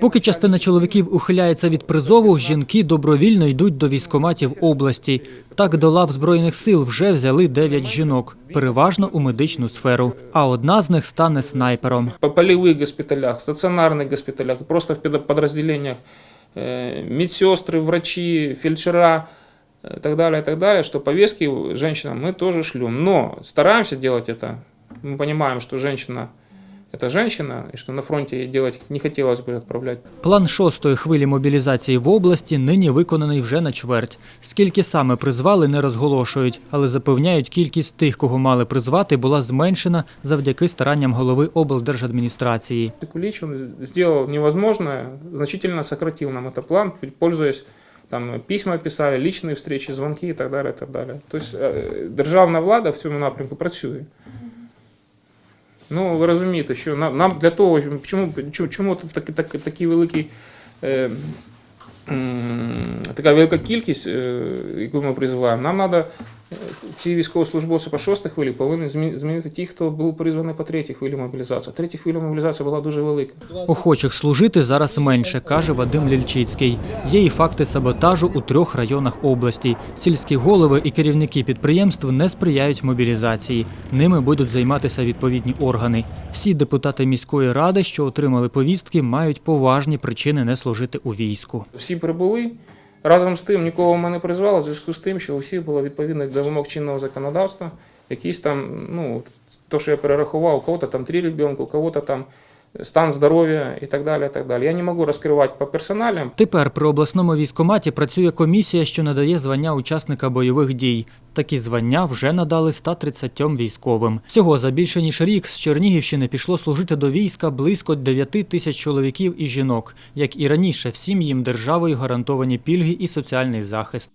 Поки частина чоловіків ухиляється від призову, жінки добровільно йдуть до військоматів області. Так до лав збройних сил вже взяли 9 жінок, переважно у медичну сферу. А одна з них стане снайпером. по полевых госпиталях, стационарных госпиталях, просто в педо- подразделениях, э, медсестры, врачи, фельдшера и так далее, и так далее, что повестки женщинам мы тоже шлем. Но стараемся делать это. Мы понимаем, что женщина – это женщина, и что на фронте ей делать не хотелось бы отправлять План шостої хвилі мобілізації в області нині виконаний вже на чверть. Скільки саме призвали, не розголошують, але запевняють, кількість тих, кого мали призвати, була зменшена завдяки старанням голови облдержадміністрації. Кулич, он сделал невозможное, значительно сократил нам этот план, пользуясь там письма писали, личные встречи, звонки и так далее, и так далее. То есть е, державна влада в цьому напрямку працює. Ну, ви розумієте, що нам, нам для того, чому, чому, чому тут такі, великі, е, така велика кількість, е, яку ми призиваємо, нам треба ці військовослужбовці по шостій хвилі повинні змі- змінити ті, хто був призваний по третій хвилі мобілізації. Третя хвиля мобілізації була дуже велика. Охочих служити зараз менше, каже Вадим Лільчицький. Є і факти саботажу у трьох районах області. Сільські голови і керівники підприємств не сприяють мобілізації. Ними будуть займатися відповідні органи. Всі депутати міської ради, що отримали повістки, мають поважні причини не служити у війську. Всі прибули. Разом з тим нікого ми не призвали, в зв'язку з тим, що у всіх було відповідно до вимог чинного законодавства. Якісь там, ну, то, що я перерахував, у кого-то там три ребенка, у кого-то там стан здоров'я і так далі. Так далі. Я не можу розкривати по персоналям, Тепер при обласному військкоматі працює комісія, що надає звання учасника бойових дій. Такі звання вже надали 130 військовим. Всього за більше ніж рік з Чернігівщини пішло служити до війська близько 9 тисяч чоловіків і жінок. Як і раніше, всім їм державою гарантовані пільги і соціальний захист.